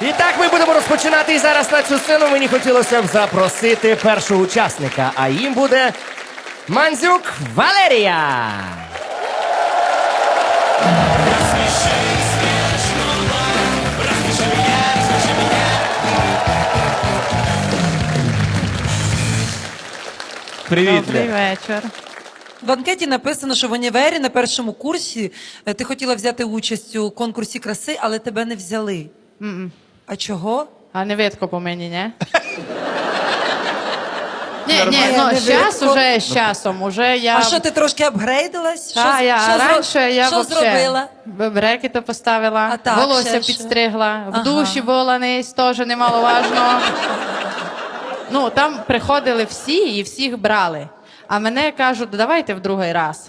І так ми будемо розпочинати. І зараз на цю сцену мені хотілося б запросити першого учасника, а їм буде Манзюк Валерія. Привіт, Добрий вечір. В анкеті написано, що в універі на першому курсі е, ти хотіла взяти участь у конкурсі краси, але тебе не взяли. А чого? А не видко по мені, ні? Ні, ні, ну Не зараз видко. уже з часом, уже я... А що ти трошки апгрейдилась? Та, що, я що, зро- раніше я що вообще зробила? б- Брекети поставила, А так, волосся ще що? підстригла, в Ага. душі була нись, теж немаловажно. ну, там приходили всі і всіх брали. А мене кажуть, давайте в другий раз.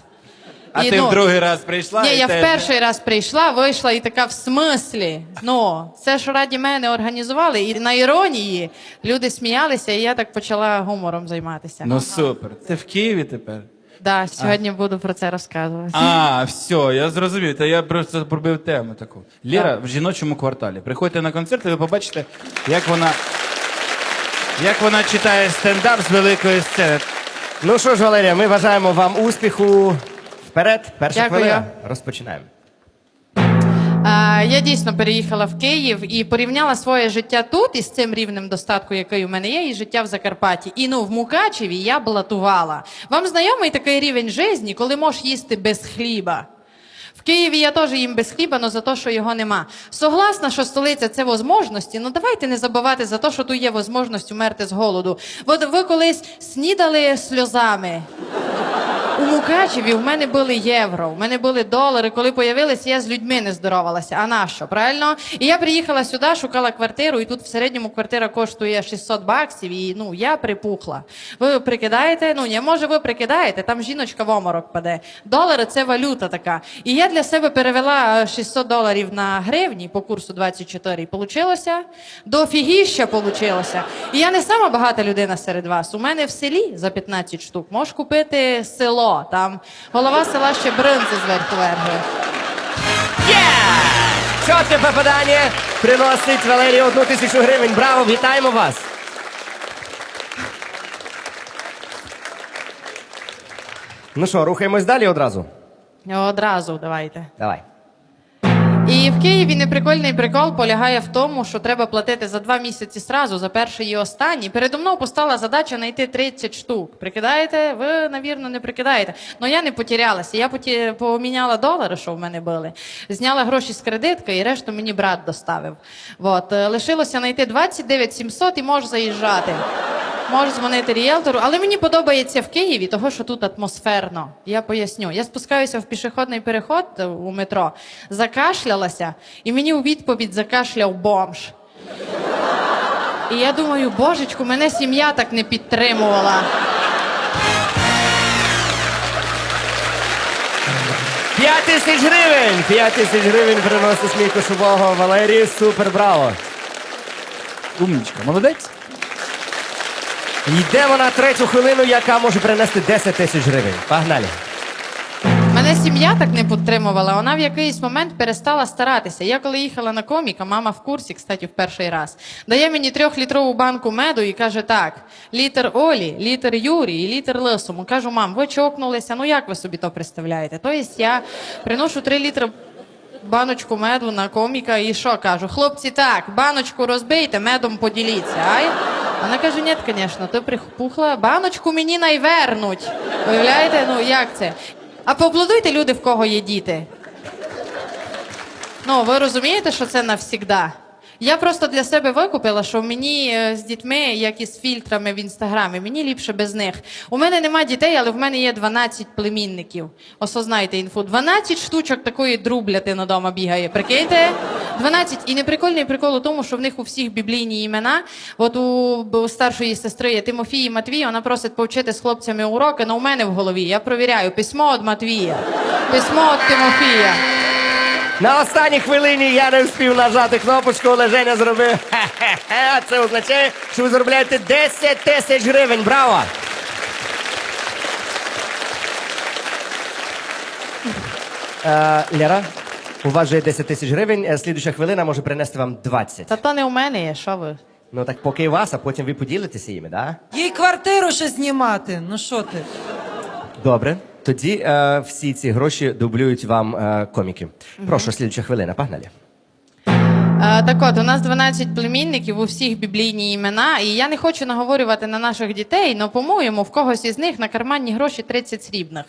А І, ти ну, в другий раз прийшла? Ні, і я в перший раз прийшла, вийшла і така в смислі. Ну, це ж раді мене організували. І на іронії люди сміялися, і я так почала гумором займатися. Ну супер. Ти в Києві тепер? Да, сьогодні буду про це розказувати. А, все, я зрозумів. Та я просто пробив тему таку. Ліра в жіночому кварталі. Приходьте на концерт, і ви побачите, як вона. Як вона читає стендап з великої сцени. Ну що ж, Валерія, ми бажаємо вам успіху. Вперед, перша Дякую. хвилина. Розпочинаємо. Я дійсно переїхала в Київ і порівняла своє життя тут із цим рівнем достатку, який у мене є, і життя в Закарпатті. І ну в Мукачеві я блатувала. Вам знайомий такий рівень житті, коли можеш їсти без хліба? В Києві я теж їм без хліба, але за те, що його нема. Согласна, що столиця це возможності. Ну давайте не забувати за те, що тут є можливість умерти з голоду. От ви колись снідали сльозами. У Мукачеві в мене були євро, в мене були долари. Коли появилися, я з людьми не здоровалася. А на що? Правильно? І я приїхала сюди, шукала квартиру, і тут в середньому квартира коштує 600 баксів. І ну я припухла. Ви прикидаєте? Ну ні, може, ви прикидаєте, там жіночка в оморок паде. Долари це валюта така. І я для себе перевела е, 600 доларів на гривні по курсу 24. І получилося дофігіща получилося. І я не сама багата людина серед вас. У мене в селі за 15 штук можеш купити село. Там голова села ще бринзи зверху вергує. Чотке попадання приносить Валерію одну тисячу гривень. Браво, вітаємо вас! Ну що, рухаємось далі одразу? Одразу давайте. Давай. І в Києві неприкольний прикол полягає в тому, що треба платити за два місяці сразу, за перший і останній. Передо мною постала задача знайти 30 штук. Прикидаєте? Ви, навірно, не прикидаєте. Ну я не потерялася. Я поті... поміняла долари, що в мене були, зняла гроші з кредитки і решту мені брат доставив. От. е, Лишилося знайти 29 700 і можеш заїжджати. Можеш дзвонити ріелтору, але мені подобається в Києві, того що тут атмосферно. Я поясню. Я спускаюся в пішохідний переход е, у метро, закашлялася, і мені у відповідь закашляв бомж. І я думаю, божечку, мене сім'я так не підтримувала. П'ять тисяч гривень! П'ять тисяч гривень приносить смій кошового Валерії. Супер, браво! Умнічка, молодець. Йдемо на третю хвилину, яка може принести 10 тисяч гривень. Погнали! Мене сім'я так не підтримувала. Вона в якийсь момент перестала старатися. Я коли їхала на коміка, мама в курсі, кстати, в перший раз, дає мені трьохлітрову банку меду і каже: так: літр Олі, літр Юрі і літр Лисому. Кажу, мам, ви чокнулися. Ну як ви собі то представляєте? Тобто я приношу три літри. Баночку меду на коміка і що кажу? Хлопці, так, баночку розбийте, медом поділіться. Ай? Вона каже: ні, звісно, ти припухла, баночку мені найвернуть. Уявляєте? Ну як це? А поаплодуйте люди, в кого є діти. Ну, ви розумієте, що це навсігда? Я просто для себе викупила, що мені е, з дітьми, як і з фільтрами в інстаграмі, мені ліпше без них. У мене нема дітей, але в мене є 12 племінників. Осознайте інфу. 12 штучок такої друблятини дома бігає. Прикиньте? 12. І неприкольний прикол у тому, що в них у всіх біблійні імена. От у б- старшої сестри є Тимофій Матвій, вона просить повчити з хлопцями уроки, але у мене в голові. Я провіряю письмо від Матвія, письмо від Тимофія. На останній хвилині я не встиг нажати кнопочку, але Женя зробив. хе-хе-хе. Це означає, що ви заробляєте 10 тисяч гривень. Браво! Е, Лера, У вас вже є 10 тисяч гривень, е, слідуюча хвилина може принести вам 20. Та то не у мене є, що ви? Ну так поки і вас, а потім ви поділитеся їми, да? Їй квартиру ще знімати. Ну що ти? Добре. Тоді е, всі ці гроші дублюють вам е, коміки. Прошу, слідуюча хвилина, погнали. Е, так от, у нас 12 племінників, у всіх біблійні імена, і я не хочу наговорювати на наших дітей, але, по-моєму, в когось із них на карманні гроші 30 срібних.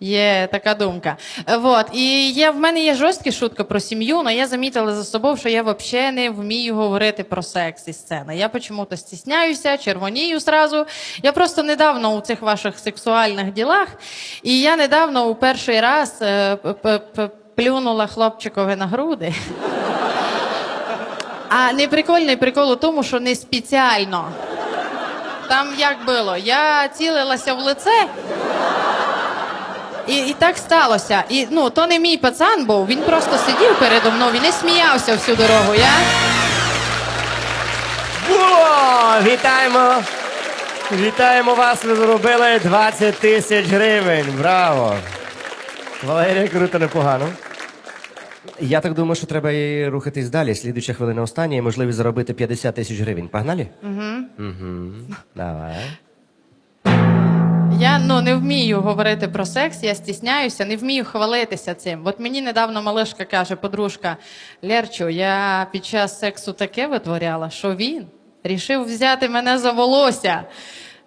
Є така думка. Вот. І є, в мене є жорсткі шутки про сім'ю, але я замітила за собою, що я взагалі не вмію говорити про секс і сцени. Я почому-то стісняюся, червонію зразу. Я просто недавно у цих ваших сексуальних ділах, і я недавно у перший раз е, плюнула хлопчикові на груди. А не прикольний прикол у тому, що не спеціально. Там як було? Я цілилася в лице. І, і так сталося. І ну, то не мій пацан був, він просто сидів передо мною, він не сміявся всю дорогу. Я... О, вітаємо! Вітаємо вас! Ви заробили 20 тисяч гривень. Браво! Валерія, круто, непогано. Я так думаю, що треба і рухатись далі. Слідуюча хвилина остання і можливість заробити 50 тисяч гривень. Погнали? Угу. Угу. Давай. Я ну, не вмію говорити про секс, я стісняюся, не вмію хвалитися цим. От мені недавно малишка каже, подружка, Лерчу, я під час сексу таке витворяла, що він рішив взяти мене за волосся.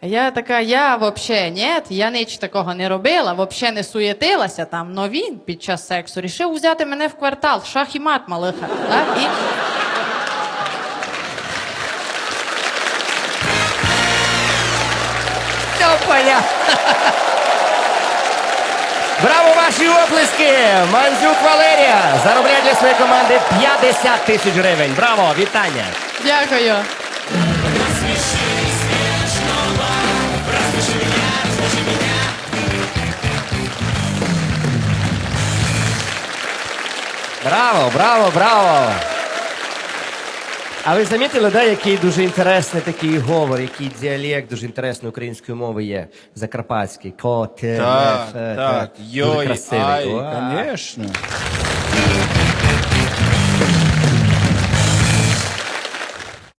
Я така, я взагалі ні, я ніч такого не робила, взагалі не суєтилася там, но він під час сексу рішив взяти мене в квартал, шах і мат малиха. Так? І... Браво, ваші оплески! Манзюк Валерія заробляє для своєї команди 50 тисяч гривень. Браво, вітання! Дякую. Браво, браво, браво! А ви замітили, да, який дуже інтересний такий говор, який діалект дуже інтересної української мови є? Закарпатський. Коте. Так, так. Дуже Йой, красивий. ай, звісно.